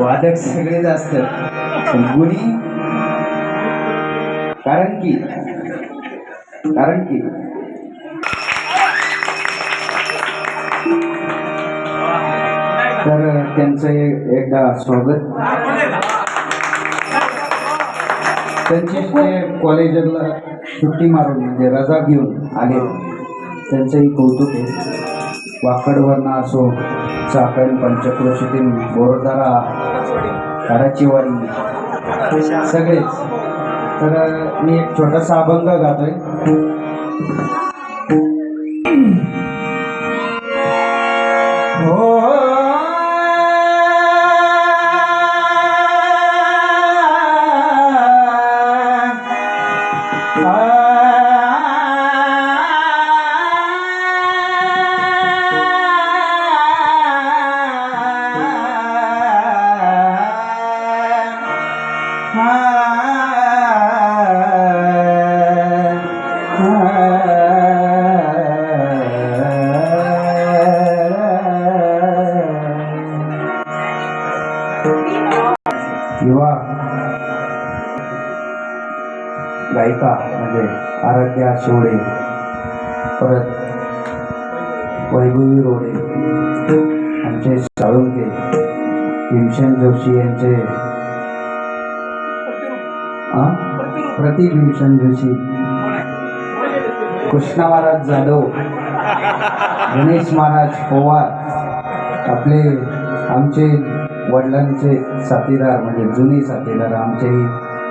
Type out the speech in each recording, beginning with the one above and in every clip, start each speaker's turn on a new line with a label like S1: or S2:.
S1: वादक सगळेच असतात. गुणी? कारण की? कारण की? तर त्यांचं एकदा स्वागत. त्यांची ते कॉलेजला सुट्टी मारून म्हणजे रजा घेऊन आले त्यांचंही कौतुक आहे. वाकडवर्ण असो चाकण पंचक्रोशीतील बोरदारा कराचीवाडी सगळेच. तर मी एक छोटासा अभंग गातोय. शिवडे परत वैभवी रोडे. आमचे साळुंके. भीमसेन जोशी यांचे. प्रतीक प्रति भीमसेन जोशी. कृष्णा महाराज जाधव. गणेश महाराज पवार. आपले आमचे वडिलांचे साथीदार म्हणजे जुने साथीदार आमचे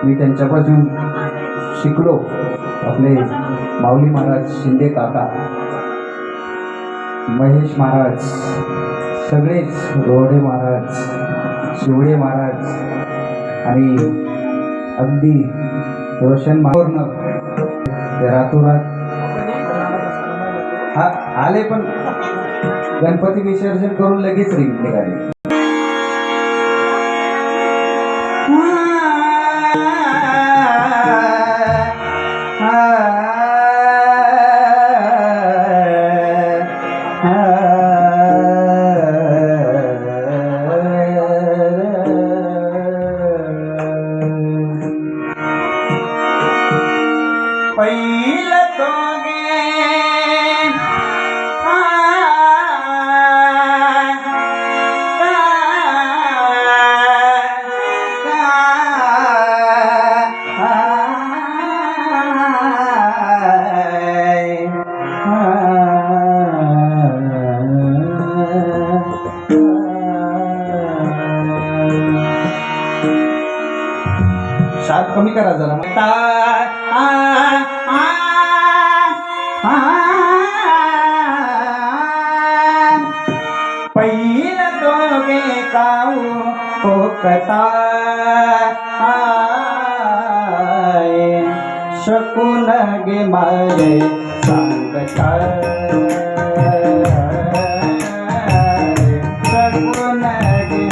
S1: मी त्यांच्यापासून शिकलो. आपले माऊली महाराज शिंदे काका महेश महाराज सगळेच रोडे महाराज शिवडे महाराज आणि अगदी रोशन माहूरनं ते रातोरात. हा आले पण. गणपती विसर्जन करून लगेच रिंग निघाले पहिलं दोघे शात कमी करा जरा. कोकता शकून गे मारे सांगता शकून गे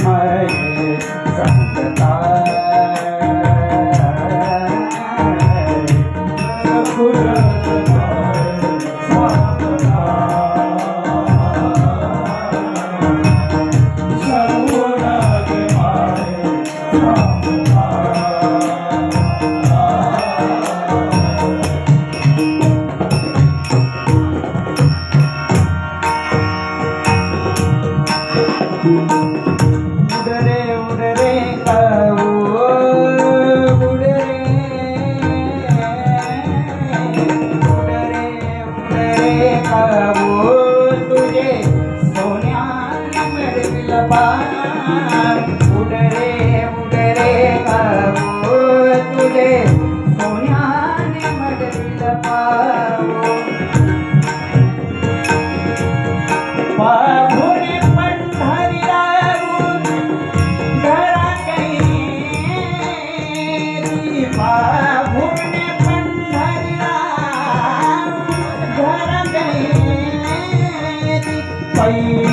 S1: कैरी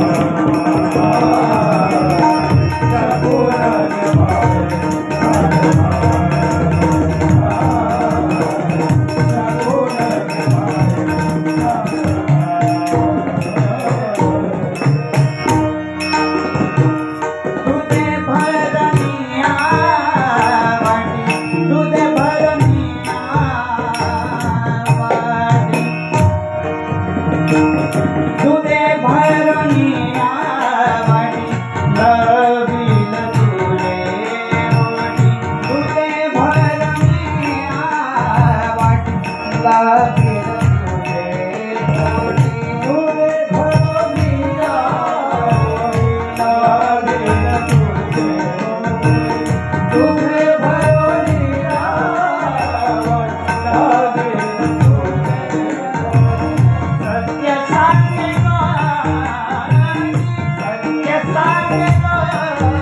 S1: Thank you. Yeah.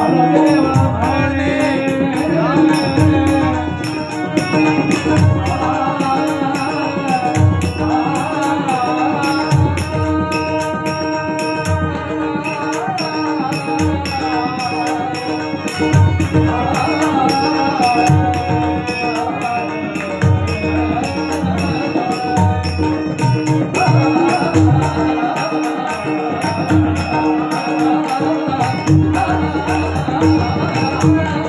S1: Hallelujah. Thank you.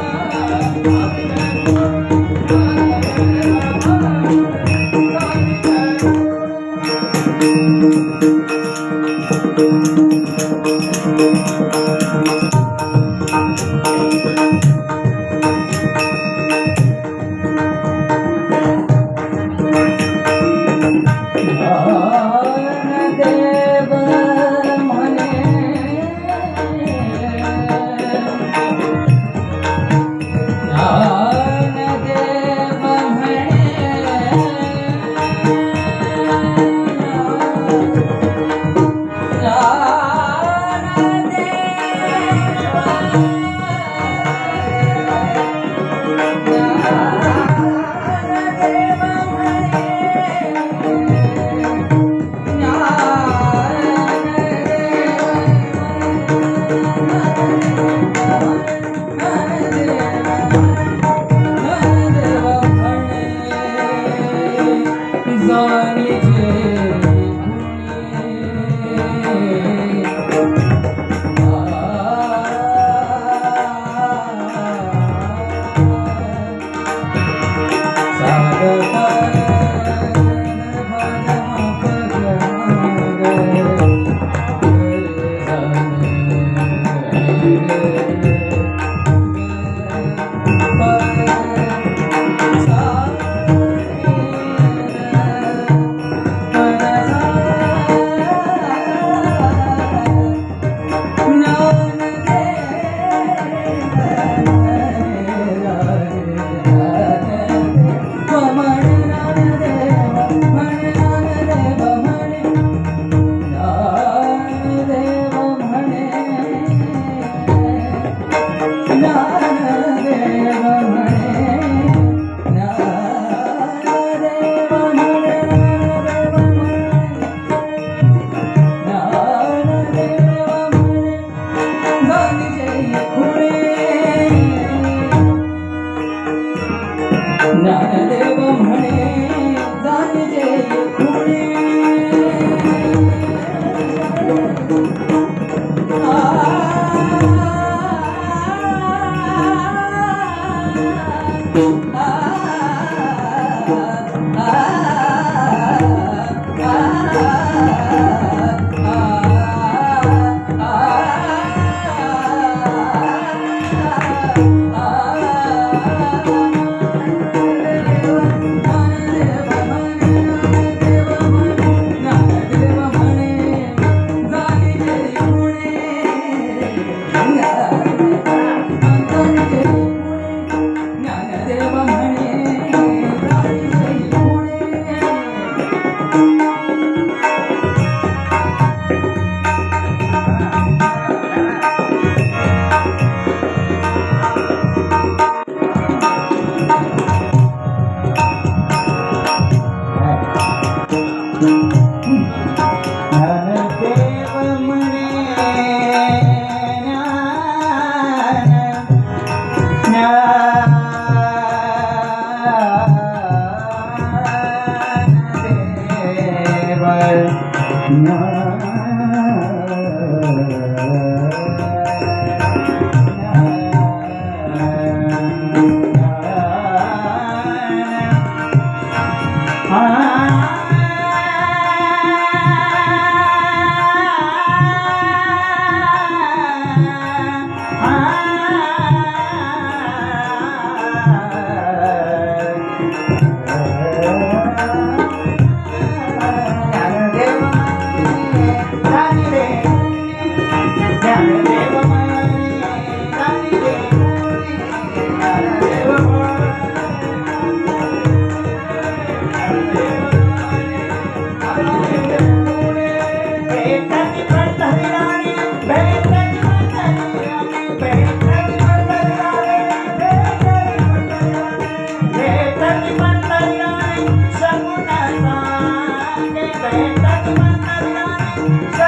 S1: Allah.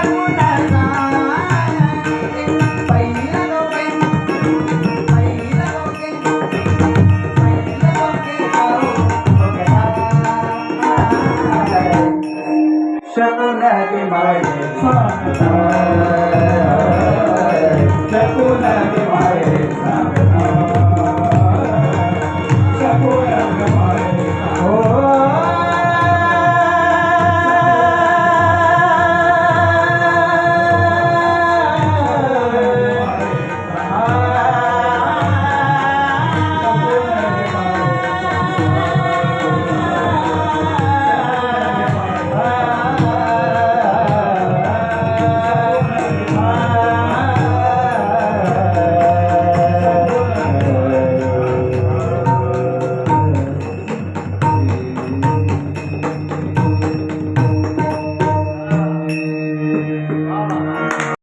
S1: I would.